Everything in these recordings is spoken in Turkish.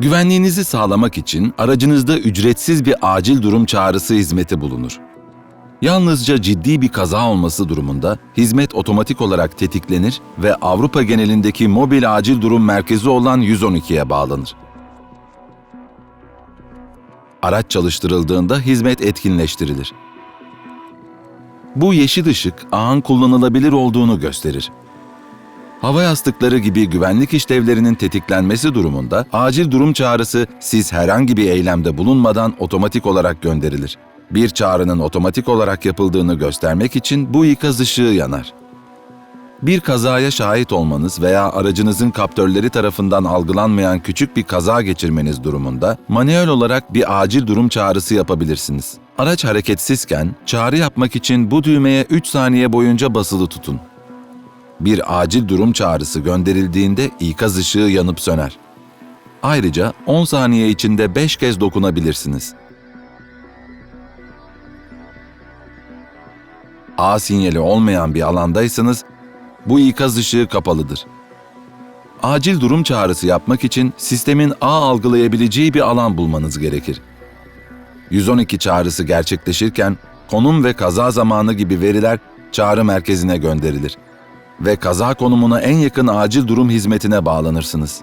Güvenliğinizi sağlamak için aracınızda ücretsiz bir acil durum çağrısı hizmeti bulunur. Yalnızca ciddi bir kaza olması durumunda hizmet otomatik olarak tetiklenir ve Avrupa genelindeki mobil acil durum merkezi olan 112'ye bağlanır. Araç çalıştırıldığında hizmet etkinleştirilir. Bu yeşil ışık ağın kullanılabilir olduğunu gösterir. Hava yastıkları gibi güvenlik işlevlerinin tetiklenmesi durumunda acil durum çağrısı siz herhangi bir eylemde bulunmadan otomatik olarak gönderilir. Bir çağrının otomatik olarak yapıldığını göstermek için bu ikaz ışığı yanar. Bir kazaya şahit olmanız veya aracınızın kaptörleri tarafından algılanmayan küçük bir kaza geçirmeniz durumunda manuel olarak bir acil durum çağrısı yapabilirsiniz. Araç hareketsizken çağrı yapmak için bu düğmeye 3 saniye boyunca basılı tutun. Bir acil durum çağrısı gönderildiğinde ikaz ışığı yanıp söner. Ayrıca 10 saniye içinde 5 kez dokunabilirsiniz. A sinyali olmayan bir alandaysanız bu ikaz ışığı kapalıdır. Acil durum çağrısı yapmak için sistemin A algılayabileceği bir alan bulmanız gerekir. 112 çağrısı gerçekleşirken konum ve kaza zamanı gibi veriler çağrı merkezine gönderilir ve kaza konumuna en yakın acil durum hizmetine bağlanırsınız.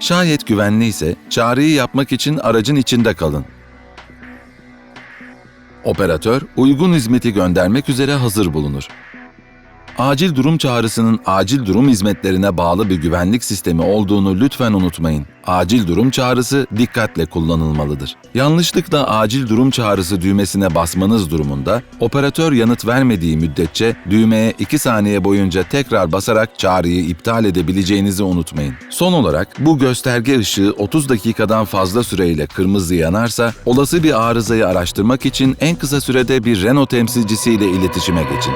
Şayet güvenli ise çağrıyı yapmak için aracın içinde kalın. Operatör uygun hizmeti göndermek üzere hazır bulunur. Acil durum çağrısının acil durum hizmetlerine bağlı bir güvenlik sistemi olduğunu lütfen unutmayın. Acil durum çağrısı dikkatle kullanılmalıdır. Yanlışlıkla acil durum çağrısı düğmesine basmanız durumunda operatör yanıt vermediği müddetçe düğmeye 2 saniye boyunca tekrar basarak çağrıyı iptal edebileceğinizi unutmayın. Son olarak bu gösterge ışığı 30 dakikadan fazla süreyle kırmızı yanarsa olası bir arızayı araştırmak için en kısa sürede bir Renault temsilcisiyle iletişime geçin.